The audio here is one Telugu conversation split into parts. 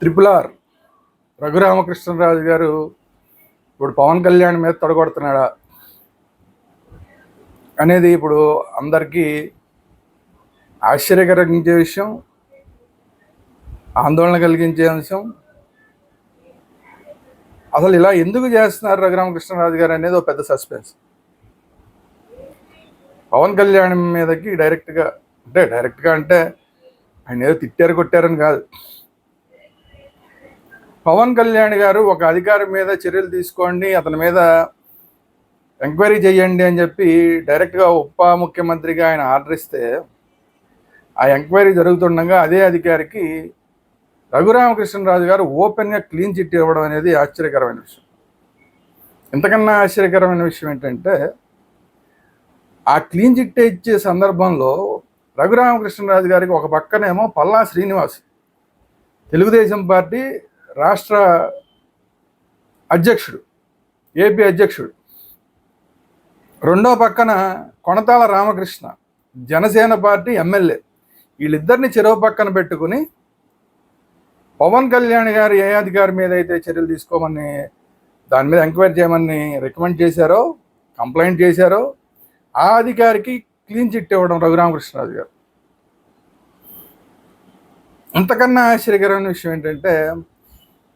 Triple R. రఘురామకృష్ణరాజు గారు ఇప్పుడు పవన్ కళ్యాణ్ మీద తొడగొడుతున్నాడా అనేది ఇప్పుడు అందరికీ ఆశ్చర్యకరించే విషయం ఆందోళన కలిగించే అంశం. అసలు ఇలా ఎందుకు చేస్తున్నారు రఘురామకృష్ణరాజు గారు అనేది ఒక పెద్ద సస్పెన్స్. పవన్ కళ్యాణ్ మీదకి డైరెక్ట్గా అంటే డైరెక్ట్గా అంటే ఆయన ఏదో తిట్టారు కొట్టారని కాదు. పవన్ కళ్యాణ్ గారు ఒక అధికారి మీద చర్యలు తీసుకోండి అతని మీద ఎంక్వైరీ చేయండి అని చెప్పి డైరెక్ట్గా ఉప ముఖ్యమంత్రిగా ఆయన ఆర్డర్ ఇస్తే ఆ ఎంక్వైరీ జరుగుతుండగా అదే అధికారికి రఘురామకృష్ణరాజు గారు ఓపెన్గా క్లీన్ చిట్ ఇవ్వడం అనేది ఆశ్చర్యకరమైన విషయం. ఇంతకన్నా ఆశ్చర్యకరమైన విషయం ఏంటంటే ఆ క్లీన్ చిట్ ఇచ్చే సందర్భంలో రఘురామకృష్ణరాజు గారికి ఒక పక్కనేమో పల్లా శ్రీనివాస్ తెలుగుదేశం పార్టీ రాష్ట్ర అధ్యక్షుడు ఏపీ అధ్యక్షుడు. రెండో పక్కన కొనతాల రామకృష్ణ జనసేన పార్టీ ఎమ్మెల్యే. వీళ్ళిద్దరిని చెరువు పక్కన పెట్టుకుని పవన్ కళ్యాణ్ గారు ఏ అధికారి మీద అయితే చర్యలు తీసుకోమని దాని మీద ఎంక్వైరీ చేయమని రికమెండ్ చేశారో కంప్లైంట్ చేశారో ఆ అధికారికి క్లీన్ చిట్ ఇవ్వడం రఘురామకృష్ణరాజు గారు. అంతకన్నా ఆశ్చర్యకరమైన విషయం ఏంటంటే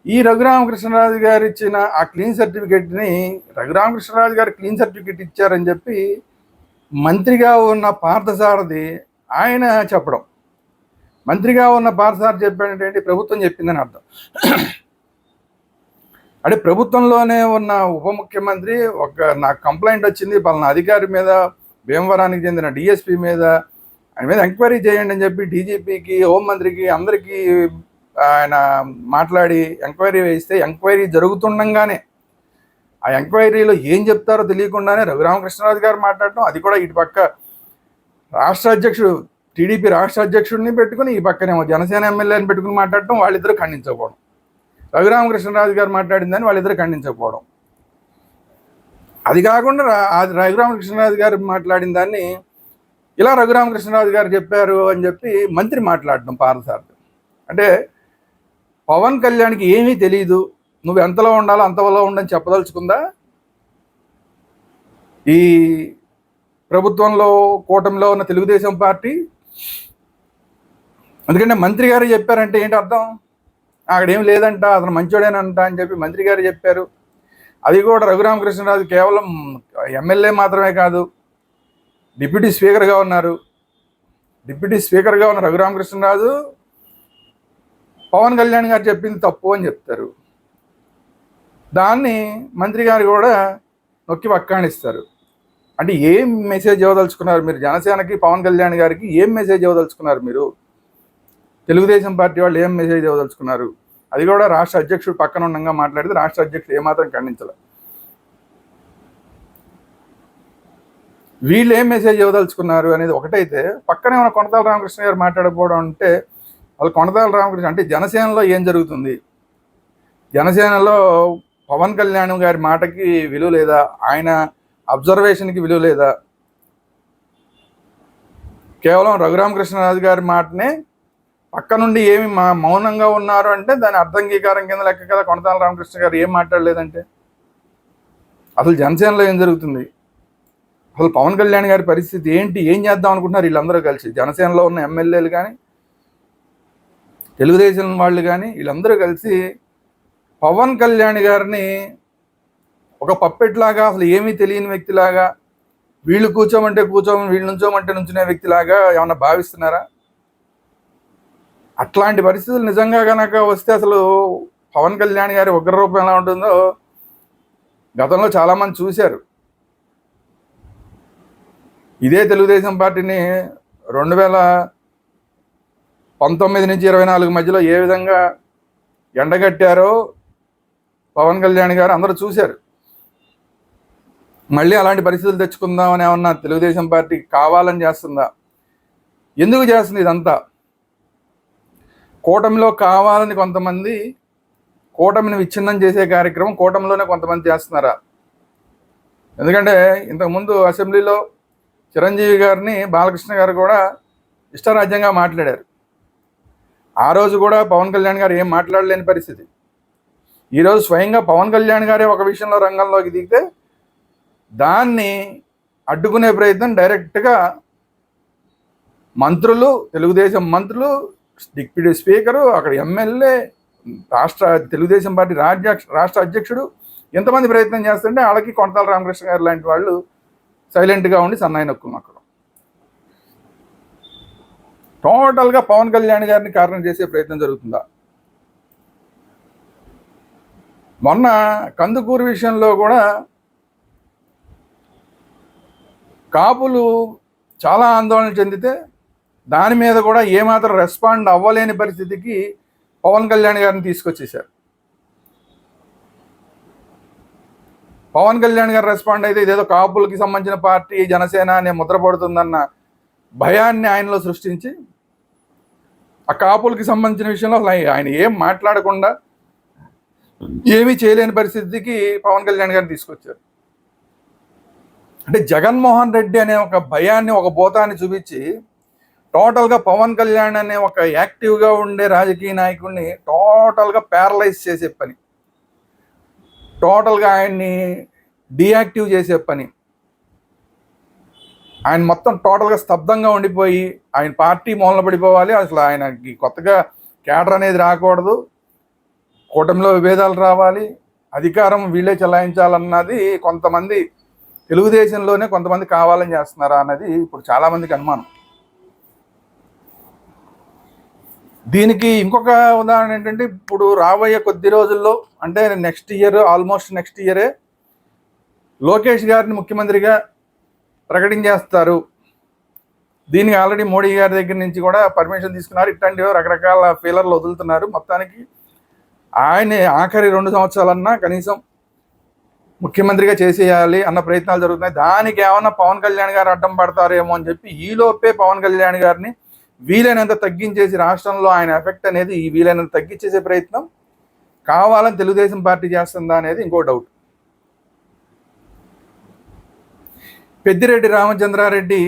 ఈ రఘురామకృష్ణరాజు గారు ఇచ్చిన ఆ క్లీన్ సర్టిఫికెట్ని రఘురామకృష్ణరాజు గారు క్లీన్ సర్టిఫికెట్ ఇచ్చారని చెప్పి మంత్రిగా ఉన్న పార్థసారథి ఆయన చెప్పడం. మంత్రిగా ఉన్న పార్థసారథి చెప్పాడంటే ప్రభుత్వం చెప్పిందని అర్థం. అంటే ప్రభుత్వంలోనే ఉన్న ఉప ముఖ్యమంత్రి ఒక నాకు కంప్లైంట్ వచ్చింది పలానా అధికారి మీద భీమవరానికి చెందిన డిఎస్పీ మీద ఆయన మీద ఎంక్వైరీ చేయండి అని చెప్పి డీజీపీకి హోంమంత్రికి అందరికీ ఆయన మాట్లాడి ఎంక్వైరీ వేస్తే ఎంక్వైరీ జరుగుతుండగానే ఆ ఎంక్వైరీలో ఏం చెప్తారో తెలియకుండానే రఘురామకృష్ణరాజు గారు మాట్లాడటం అది కూడా ఇటు పక్క రాష్ట్ర అధ్యక్షుడు టీడీపీ రాష్ట్ర అధ్యక్షుడిని పెట్టుకుని ఈ పక్కనేమో జనసేన ఎమ్మెల్యేని పెట్టుకుని మాట్లాడటం వాళ్ళిద్దరూ ఖండించకపోవడం. రఘురామకృష్ణరాజు గారు మాట్లాడిందని వాళ్ళిద్దరూ ఖండించకపోవడం. అది కాకుండా రా- రఘురామకృష్ణరాజు గారు మాట్లాడిన దాన్ని ఇలా రఘురామకృష్ణరాజు గారు చెప్పారు అని చెప్పి మంత్రి మాట్లాడటం పారసారథి. అంటే పవన్ కళ్యాణ్కి ఏమీ తెలియదు నువ్వు ఎంతలో ఉండాలో అంతలో ఉండని చెప్పదలుచుకుందా? ఈ ప్రభుత్వంలో కూటమిలో ఉన్న తెలుగుదేశం పార్టీ? ఎందుకంటే మంత్రి గారు చెప్పారంటే ఏంటి అర్థం? అక్కడేం లేదంట అతను మంచోడేనంట అని చెప్పి మంత్రి గారు చెప్పారు. అది కూడా రఘురామకృష్ణరాజు కేవలం ఎమ్మెల్యే మాత్రమే కాదు డిప్యూటీ స్పీకర్గా ఉన్నారు. డిప్యూటీ స్పీకర్గా ఉన్న రఘురామకృష్ణరాజు పవన్ కళ్యాణ్ గారు చెప్పింది తప్పు అని చెప్తారు. దాన్ని మంత్రి గారు కూడా నొక్కి వక్కాణిస్తారు అంటే ఏం మెసేజ్ ఇవ్వదలుచుకున్నారు మీరు? జనసేనకి పవన్ కళ్యాణ్ గారికి ఏం మెసేజ్ ఇవ్వదలుచుకున్నారు మీరు? తెలుగుదేశం పార్టీ వాళ్ళు ఏం మెసేజ్ ఇవ్వదలుచుకున్నారు? అది కూడా రాష్ట్ర అధ్యక్షుడు పక్కన ఉండగా మాట్లాడితే రాష్ట్ర అధ్యక్షుడు ఏమాత్రం ఖండించలే. వీళ్ళు ఏం మెసేజ్ ఇవ్వదలుచుకున్నారు అనేది ఒకటైతే పక్కనే ఉన్న కొనతాల రామకృష్ణ గారు మాట్లాడకపోవడం అంటే వాళ్ళు కొండదాల రామకృష్ణ అంటే జనసేనలో ఏం జరుగుతుంది? జనసేనలో పవన్ కళ్యాణ్ గారి మాటకి విలువ లేదా? ఆయన అబ్జర్వేషన్కి విలువ లేదా? కేవలం రఘురామకృష్ణరాజు గారి మాటనే పక్క నుండి ఏమి మా మౌనంగా ఉన్నారు అంటే దాని అర్థంగీకారం కింద లెక్క కదా కొనతాల రామకృష్ణ గారు ఏం మాట్లాడలేదంటే? అసలు జనసేనలో ఏం జరుగుతుంది? అసలు పవన్ కళ్యాణ్ గారి పరిస్థితి ఏంటి? ఏం చేద్దాం అనుకుంటున్నారు వీళ్ళందరూ కలిసి? జనసేనలో ఉన్న ఎమ్మెల్యేలు కానీ తెలుగుదేశం వాళ్ళు కానీ వీళ్ళందరూ కలిసి పవన్ కళ్యాణ్ గారిని ఒక పప్పెట్లాగా అసలు ఏమీ తెలియని వ్యక్తిలాగా వీళ్ళు కూర్చోమంటే కూర్చోమని వీళ్ళు నుంచోమంటే నుంచునే వ్యక్తిలాగా ఏమన్నా భావిస్తున్నారా? అట్లాంటి పరిస్థితులు నిజంగా కనుక వస్తే అసలు పవన్ కళ్యాణ్ గారి ఉగ్రరూపం ఎలా ఉంటుందో గతంలో చాలామంది చూశారు. ఇదే తెలుగుదేశం పార్టీని రెండు వేల పంతొమ్మిది నుంచి ఇరవై నాలుగు మధ్యలో ఏ విధంగా ఎండగట్టారో పవన్ కళ్యాణ్ గారు అందరూ చూశారు. మళ్ళీ అలాంటి పరిస్థితులు తెచ్చుకుందామని ఏమన్నా తెలుగుదేశం పార్టీ కావాలని చేస్తుందా? ఎందుకు చేస్తుంది ఇదంతా? కూటమిలో కావాలని కొంతమంది కూటమిని విచ్ఛిన్నం చేసే కార్యక్రమం కూటమిలోనే కొంతమంది చేస్తున్నారా? ఎందుకంటే ఇంతకుముందు అసెంబ్లీలో చిరంజీవి గారిని బాలకృష్ణ గారు కూడా ఇష్టరాజ్యంగా మాట్లాడారు. ఆ రోజు కూడా పవన్ కళ్యాణ్ గారు ఏం మాట్లాడలేని పరిస్థితి. ఈరోజు స్వయంగా పవన్ కళ్యాణ్ గారే ఒక విషయంలో రంగంలోకి దిగితే దాన్ని అడ్డుకునే ప్రయత్నం డైరెక్ట్గా మంత్రులు తెలుగుదేశం మంత్రులు డిప్యూటీ స్పీకరు అక్కడ ఎమ్మెల్యే రాష్ట్ర తెలుగుదేశం పార్టీ రాజ్య రాష్ట్ర అధ్యక్షుడు ఎంతమంది ప్రయత్నం చేస్తుంటే వాళ్ళకి కొండతాల రామకృష్ణ గారు లాంటి వాళ్ళు సైలెంట్గా ఉండి సన్నాయి నొక్కులు అక్కడ టోటల్గా పవన్ కళ్యాణ్ గారిని కారణం చేసే ప్రయత్నం జరుగుతుందా? మొన్న కందుకూరు విషయంలో కూడా కాపులు చాలా ఆందోళన చెందితే దాని మీద కూడా ఏమాత్రం రెస్పాండ్ అవ్వలేని పరిస్థితికి పవన్ కళ్యాణ్ గారిని తీసుకొచ్చేశారు. పవన్ కళ్యాణ్ గారు రెస్పాండ్ అయితే ఇదేదో కాపులకి సంబంధించిన పార్టీ జనసేన అనే ముద్ర పడుతుందన్న భయాన్ని ఆయనలో సృష్టించి ఆ కాపులకి సంబంధించిన విషయంలో అసలు ఆయన- ఏం మాట్లాడకుండా ఏమీ చేయలేని పరిస్థితికి పవన్ కళ్యాణ్ గారిని తీసుకొచ్చారు. అంటే జగన్మోహన్ రెడ్డి అనే ఒక భయాన్ని ఒక భూతాన్ని చూపించి టోటల్గా పవన్ కళ్యాణ్ అనే ఒక యాక్టివ్గా ఉండే రాజకీయ నాయకుడిని టోటల్గా ప్యారలైజ్ చేసే పని టోటల్గా ఆయన్ని డియాక్టివ్ చేసే పని ఆయన మొత్తం టోటల్గా స్తబ్దంగా ఉండిపోయి ఆయన పార్టీ మూలన పడిపోవాలి. అసలు ఆయనకి కొత్తగా కేడర్ అనేది రాకూడదు. కూటమిలో విభేదాలు రావాలి. అధికారం వీళ్ళే చెలాయించాలన్నది కొంతమంది తెలుగుదేశంలోనే కొంతమంది కావాలని చేస్తున్నారా అన్నది ఇప్పుడు చాలామందికి అనుమానం. దీనికి ఇంకొక ఉదాహరణ ఏంటంటే ఇప్పుడు రాబోయే కొద్ది రోజుల్లో అంటే నెక్స్ట్ ఇయర్ ఆల్మోస్ట్ నెక్స్ట్ ఇయరే లోకేష్ గారిని ముఖ్యమంత్రిగా ప్రకటించేస్తారు దీనికి ఆల్రెడీ మోడీ గారి దగ్గర నుంచి కూడా పర్మిషన్ తీసుకున్నారు. ఇట్లాంటివి రకరకాల ఫీలర్లు వదులుతున్నారు. మొత్తానికి ఆయన ఆఖరి రెండు సంవత్సరాలన్నా కనీసం ముఖ్యమంత్రిగా చేసేయాలి అన్న ప్రయత్నాలు జరుగుతున్నాయి. దానికి ఏమన్నా పవన్ కళ్యాణ్ గారు అడ్డం పడతారేమో అని చెప్పి ఈలోపే పవన్ కళ్యాణ్ గారిని వీలైనంత తగ్గించేసి రాష్ట్రంలో ఆయన ఎఫెక్ట్ అనేది ఈ వీలైనంత తగ్గించేసే ప్రయత్నం కావాలని తెలుగుదేశం పార్టీ చేస్తుందా అనేది ఇంకో డౌట్. పెద్దిరెడ్డి రామచంద్రారెడ్డి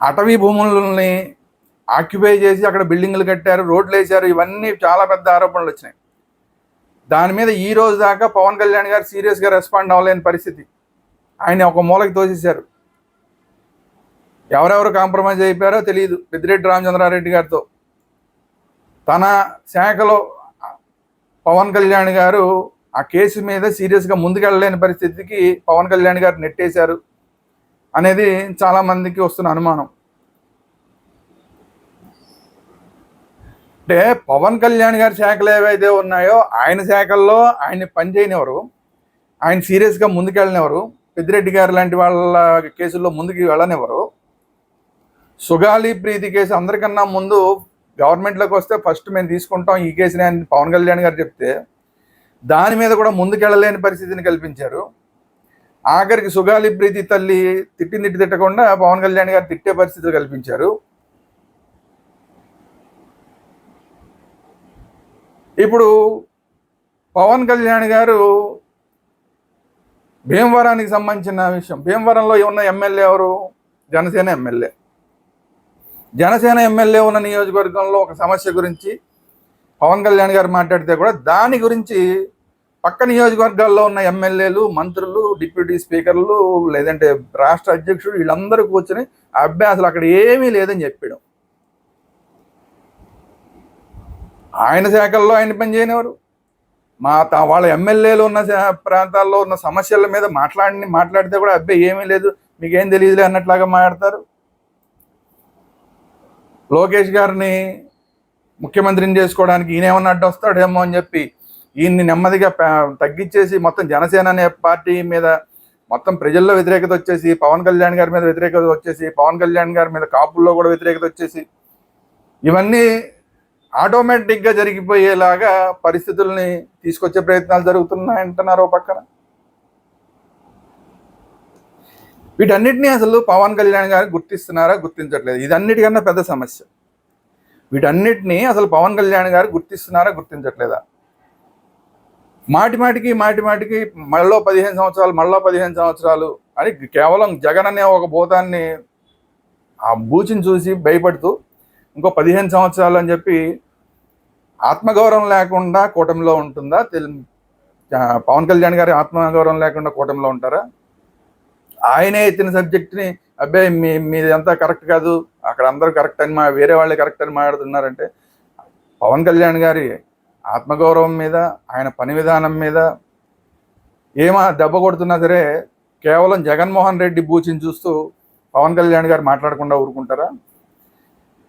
అటవీ భూములని ఆక్యుపై చేసి అక్కడ బిల్డింగ్లు కట్టారు రోడ్లు వేశారు ఇవన్నీ చాలా పెద్ద ఆరోపణలు వచ్చినాయి. దాని మీద ఈ రోజు దాకా పవన్ కళ్యాణ్ గారు సీరియస్గా రెస్పాండ్ అవ్వలేని పరిస్థితి. ఆయన ఒక మూలకి తోసేశారు. ఎవరెవరు కాంప్రమైజ్ అయిపోయారో తెలియదు పెద్దిరెడ్డి రామచంద్రారెడ్డి గారితో. తన శాఖలో పవన్ కళ్యాణ్ గారు ఆ కేసు మీద సీరియస్గా ముందుకెళ్ళలేని పరిస్థితికి పవన్ కళ్యాణ్ గారు నెట్టేశారు అనేది చాలా మందికి వస్తున్న అనుమానం. అంటే పవన్ కళ్యాణ్ గారి శాఖలు ఏవైతే ఉన్నాయో ఆయన శాఖల్లో ఆయన పనిచేయనివ్వరు. ఆయన సీరియస్గా ముందుకెళ్ళనివ్వరు. పెద్దిరెడ్డి గారు లాంటి వాళ్ళ కేసుల్లో ముందుకు వెళ్ళనివ్వరు. సుగాలి ప్రీతి కేసు అందరికన్నా ముందు గవర్నమెంట్లోకి వస్తే ఫస్ట్ మేము తీసుకుంటాం ఈ కేసుని అని పవన్ కళ్యాణ్ గారు చెప్తే దాని మీద కూడా ముందుకెళ్ళలేని పరిస్థితిని కల్పించారు. ఆఖరికి సుగాలి ప్రీతి తల్లి తిట్టింది తిట్టి తిట్టకుండా పవన్ కళ్యాణ్ గారు తిట్టే పరిస్థితులు కల్పించారు. ఇప్పుడు పవన్ కళ్యాణ్ గారు భీమవరానికి సంబంధించిన విషయం. భీమవరంలో ఉన్న ఎమ్మెల్యే ఎవరు? జనసేన ఎమ్మెల్యే. జనసేన ఎమ్మెల్యే ఉన్న నియోజకవర్గంలో ఒక సమస్య గురించి పవన్ కళ్యాణ్ గారు మాట్లాడితే కూడా దాని గురించి పక్క నియోజకవర్గాల్లో ఉన్న ఎమ్మెల్యేలు మంత్రులు డిప్యూటీ స్పీకర్లు లేదంటే రాష్ట్ర అధ్యక్షుడు వీళ్ళందరూ కూర్చొని అభ్యాసాలు అక్కడ ఏమీ లేదని చెప్పాడు. ఆయన శాఖల్లో ఆయన పనిచేయనివారు మా తా- వాళ్ళ ఎమ్మెల్యేలు ఉన్న శా- ప్రాంతాల్లో ఉన్న సమస్యల మీద మాట్లాడి మాట్లాడితే కూడా అబ్బాయి ఏమీ లేదు మీకేం తెలియదులే అన్నట్లాగా మాట్లాడతారు. లోకేష్ గారిని ముఖ్యమంత్రిని చేసుకోవడానికి ఈయనేమన్నా అడ్డు వస్తాడేమో అని చెప్పి ఈయన్ని నెమ్మదిగా తగ్గించేసి మొత్తం జనసేన అనే పార్టీ మీద మొత్తం ప్రజల్లో వ్యతిరేకత వచ్చేసి పవన్ కళ్యాణ్ గారి మీద వ్యతిరేకత వచ్చేసి పవన్ కళ్యాణ్ గారి మీద కాపుల్లో కూడా వ్యతిరేకత వచ్చేసి ఇవన్నీ ఆటోమేటిక్గా జరిగిపోయేలాగా పరిస్థితుల్ని తీసుకొచ్చే ప్రయత్నాలు జరుగుతున్నాయంటున్నారు ఓ పక్కన. వీటన్నిటినీ అసలు పవన్ కళ్యాణ్ గారు గుర్తిస్తున్నారా? గుర్తించట్లేదు. ఇదన్నిటికన్నా పెద్ద సమస్య. వీటన్నిటినీ అసలు పవన్ కళ్యాణ్ గారు గుర్తిస్తున్నారా గుర్తించట్లేదా? మాటి మాటికి మాటి మాటికి మళ్ళీ పదిహేను సంవత్సరాలు మళ్ళీ పదిహేను సంవత్సరాలు అని కేవలం జగన్ అనే ఒక భూతాన్ని ఆ బూచిని చూసి భయపడుతూ ఇంకో పదిహేను సంవత్సరాలు అని చెప్పి ఆత్మగౌరవం లేకుండా కూటమిలో ఉంటుందా? తెలు పవన్ కళ్యాణ్ గారి ఆత్మగౌరవం లేకుండా కూటమిలో ఉంటారా? ఆయనే ఎత్తిన సబ్జెక్ట్ని అబ్బాయి మీ మీదంతా కరెక్ట్ కాదు. అక్కడ అందరూ కరెక్ట్ అని మా వేరే వాళ్ళే కరెక్ట్ అని మాట్లాడుతున్నారంటే పవన్ కళ్యాణ్ గారి ఆత్మగౌరవం మీద ఆయన పని విధానం మీద ఏమా దెబ్బ కొడుతున్నా సరే కేవలం జగన్మోహన్ రెడ్డి బూచిని చూస్తూ పవన్ కళ్యాణ్ గారు మాట్లాడకుండా ఊరుకుంటారా?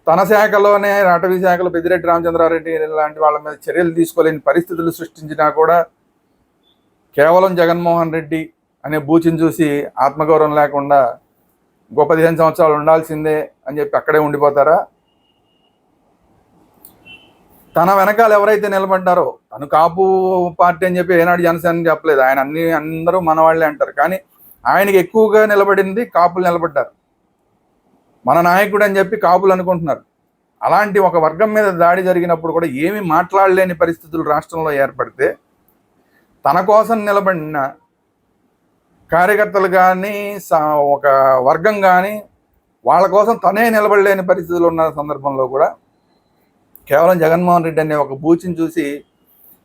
తన శాఖలోనే అటవీ శాఖలో పెద్దిరెడ్డి రామచంద్రారెడ్డి లాంటి వాళ్ళ మీద చర్యలు తీసుకోలేని పరిస్థితులు సృష్టించినా కూడా కేవలం జగన్మోహన్ రెడ్డి అనే బూచిని చూసి ఆత్మగౌరవం లేకుండా ఇంకో పదిహేను సంవత్సరాలు ఉండాల్సిందే అని చెప్పి అక్కడే ఉండిపోతారా? తన వెనకాల ఎవరైతే నిలబడ్డారో తను కాపు పార్టీ అని చెప్పి ఏనాడు జనసేన చెప్పలేదు. ఆయన అన్ని అందరూ మనవాళ్ళే అంటారు. కానీ ఆయనకి ఎక్కువగా నిలబడింది కాపులు నిలబడ్డారు. మన నాయకుడు అని చెప్పి కాపులు అనుకుంటున్నారు. అలాంటి ఒక వర్గం మీద దాడి జరిగినప్పుడు కూడా ఏమీ మాట్లాడలేని పరిస్థితులు రాష్ట్రంలో ఏర్పడితే తన కోసం నిలబడిన కార్యకర్తలు కానీ ఒక వర్గం కానీ వాళ్ళ కోసం తనే నిలబడలేని పరిస్థితులు ఉన్న సందర్భంలో కూడా కేవలం జగన్మోహన్ రెడ్డి అనే ఒక బూచిని చూసి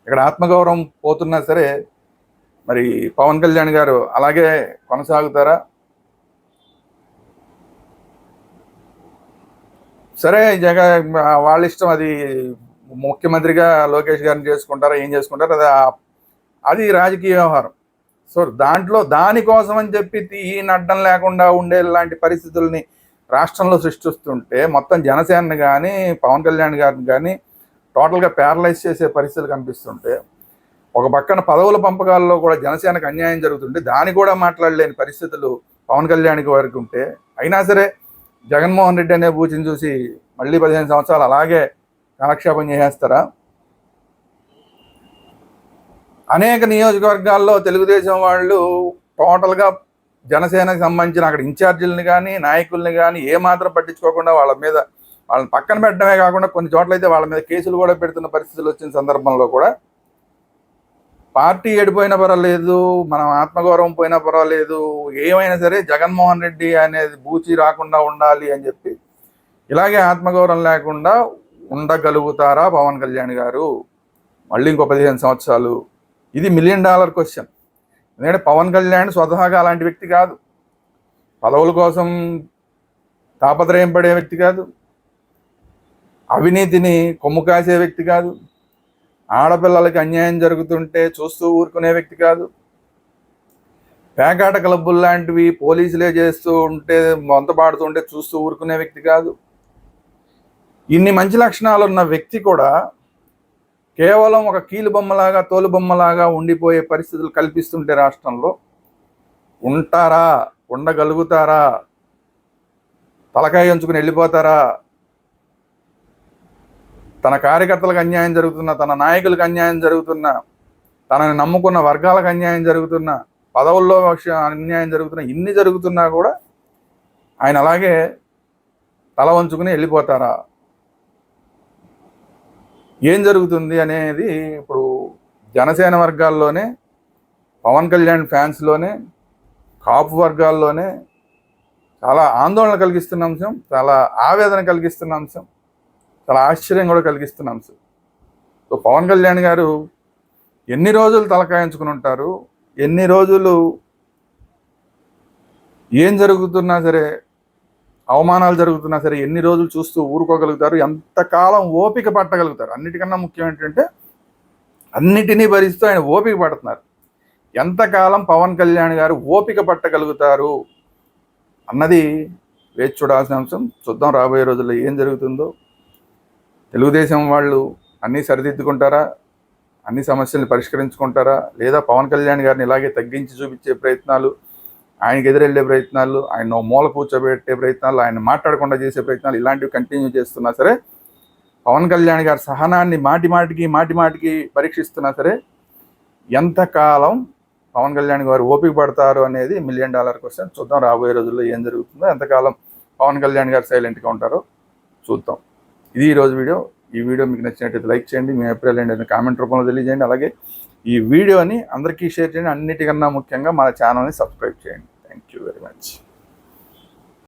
ఇక్కడ ఆత్మగౌరవం పోతున్నా సరే మరి పవన్ కళ్యాణ్ గారు అలాగే కొనసాగుతారా? సరే జగ వాళ్ళ ఇష్టం అది ముఖ్యమంత్రిగా లోకేష్ గారిని చేసుకుంటారా ఏం చేసుకుంటారు? అది అది రాజకీయ వ్యవహారం. సో దాంట్లో దానికోసం అని చెప్పి ఈయన అడ్డం లేకుండా ఉండే లాంటి పరిస్థితుల్ని రాష్ట్రంలో సృష్టిస్తుంటే మొత్తం జనసేనని కానీ పవన్ కళ్యాణ్ గారిని కానీ టోటల్గా ప్యారలైజ్ చేసే పరిస్థితులు కనిపిస్తుంటే ఒక పక్కన పదవుల పంపకాల్లో కూడా జనసేనకు అన్యాయం జరుగుతుంటే దాని కూడా మాట్లాడలేని పరిస్థితులు పవన్ కళ్యాణ్ గారికి ఉంటే అయినా సరే జగన్మోహన్ రెడ్డి అనే బూచిని చూసి మళ్ళీ పదిహేను సంవత్సరాలు అలాగే కాలక్షేపం చేసేస్తారా? అనేక నియోజకవర్గాల్లో తెలుగుదేశం వాళ్ళు టోటల్గా జనసేనకు సంబంధించిన అక్కడ ఇన్ఛార్జీలని కానీ నాయకుల్ని కానీ ఏమాత్రం పట్టించుకోకుండా వాళ్ళ మీద వాళ్ళని పక్కన పెట్టడమే కాకుండా కొన్ని చోట్ల అయితే వాళ్ళ మీద కేసులు కూడా పెడుతున్న పరిస్థితులు వచ్చిన సందర్భంలో కూడా పార్టీ ఏడిపోయిన పర్వాలేదు మనం ఆత్మగౌరవం పోయినా పర్వాలేదు ఏమైనా సరే జగన్మోహన్ రెడ్డి అనేది బూచి రాకుండా ఉండాలి అని చెప్పి ఇలాగే ఆత్మగౌరవం లేకుండా ఉండగలుగుతారా పవన్ కళ్యాణ్ గారు? మళ్ళీ ఇంకో పదిహేను సంవత్సరాలు ఇది మిలియన్ డాలర్ క్వశ్చన్ ఎందుకంటే పవన్ కళ్యాణ్ స్వతహాగా అలాంటి వ్యక్తి కాదు. పదవుల కోసం తాపత్రయం పడే వ్యక్తి కాదు. అవినీతిని కొమ్ము కాసే వ్యక్తి కాదు. ఆడపిల్లలకి అన్యాయం జరుగుతుంటే చూస్తూ ఊరుకునే వ్యక్తి కాదు. పేకాట క్లబ్బులు లాంటివి పోలీసులే చేస్తూ ఉంటే వంత పాడుతుంటే చూస్తూ ఊరుకునే వ్యక్తి కాదు. ఇన్ని మంచి లక్షణాలు ఉన్న వ్యక్తి కూడా కేవలం ఒక కీలు బొమ్మలాగా ఉండిపోయే పరిస్థితులు కల్పిస్తుంటే రాష్ట్రంలో ఉంటారా? ఉండగలుగుతారా? తలకాయ ఉంచుకుని వెళ్ళిపోతారా? తన కార్యకర్తలకు అన్యాయం జరుగుతున్న తన నాయకులకు అన్యాయం జరుగుతున్న తనని నమ్ముకున్న వర్గాలకు అన్యాయం జరుగుతున్న పదవుల్లో అన్యాయం జరుగుతున్న ఇన్ని జరుగుతున్నా కూడా ఆయన అలాగే తల వంచుకుని వెళ్ళిపోతారా? ఏం జరుగుతుంది అనేది ఇప్పుడు జనసేన వర్గాల్లోనే పవన్ కళ్యాణ్ ఫ్యాన్స్లోనే కాపు వర్గాల్లోనే చాలా ఆందోళన కలిగిస్తున్న అంశం చాలా ఆవేదన కలిగిస్తున్న అంశం చాలా ఆశ్చర్యం కూడా కలిగిస్తున్న అంశం. సో పవన్ కళ్యాణ్ గారు ఎన్ని రోజులు తలకాయించుకుని ఉంటారు ఎన్ని రోజులు ఏం జరుగుతున్నా సరే అవమానాలు జరుగుతున్నా సరే ఎన్ని రోజులు చూస్తూ ఊరుకోగలుగుతారు ఎంతకాలం ఓపిక పట్టగలుగుతారు? అన్నిటికన్నా ముఖ్యం ఏంటంటే అన్నిటినీ భరిస్తూ ఆయన ఓపిక పడుతున్నారు. ఎంతకాలం పవన్ కళ్యాణ్ గారు ఓపిక పట్టగలుగుతారు అన్నది వేచి చూడాల్సిన అంశం. చూద్దాం రాబోయే రోజుల్లో ఏం జరుగుతుందో. తెలుగుదేశం వాళ్ళు అన్నీ సరిదిద్దుకుంటారా? అన్ని సమస్యల్ని పరిష్కరించుకుంటారా? లేదా పవన్ కళ్యాణ్ గారిని ఇలాగే తగ్గించి చూపించే ప్రయత్నాలు ఆయనకి ఎదురెళ్ళే ప్రయత్నాలు ఆయన మూల కూర్చోబెట్టే ప్రయత్నాలు ఆయన మాట్లాడకుండా చేసే ప్రయత్నాలు ఇలాంటివి కంటిన్యూ చేస్తున్నా సరే పవన్ కళ్యాణ్ గారి సహనాన్ని మాటి మాటికి మాటి మాటికి పరీక్షిస్తున్నా సరే ఎంతకాలం పవన్ కళ్యాణ్ గారు ఓపిక పడతారు అనేది మిలియన్ డాలర్ క్వశ్చన్ చూద్దాం రాబోయే రోజుల్లో ఏం జరుగుతుందో ఎంతకాలం పవన్ కళ్యాణ్ గారు సైలెంట్గా ఉంటారో చూద్దాం. ఇది ఈరోజు వీడియో. ఈ వీడియో మీకు నచ్చినట్టు లైక్ చేయండి. మీ అభిప్రాయాలు ఏంటంటే కామెంట్ రూపంలో తెలియజేయండి. అలాగే ఈ వీడియోని అందరికీ షేర్ చేయండి. అన్నిటికన్నా ముఖ్యంగా మన ఛానల్ని సబ్స్క్రైబ్ చేయండి. Thank you very much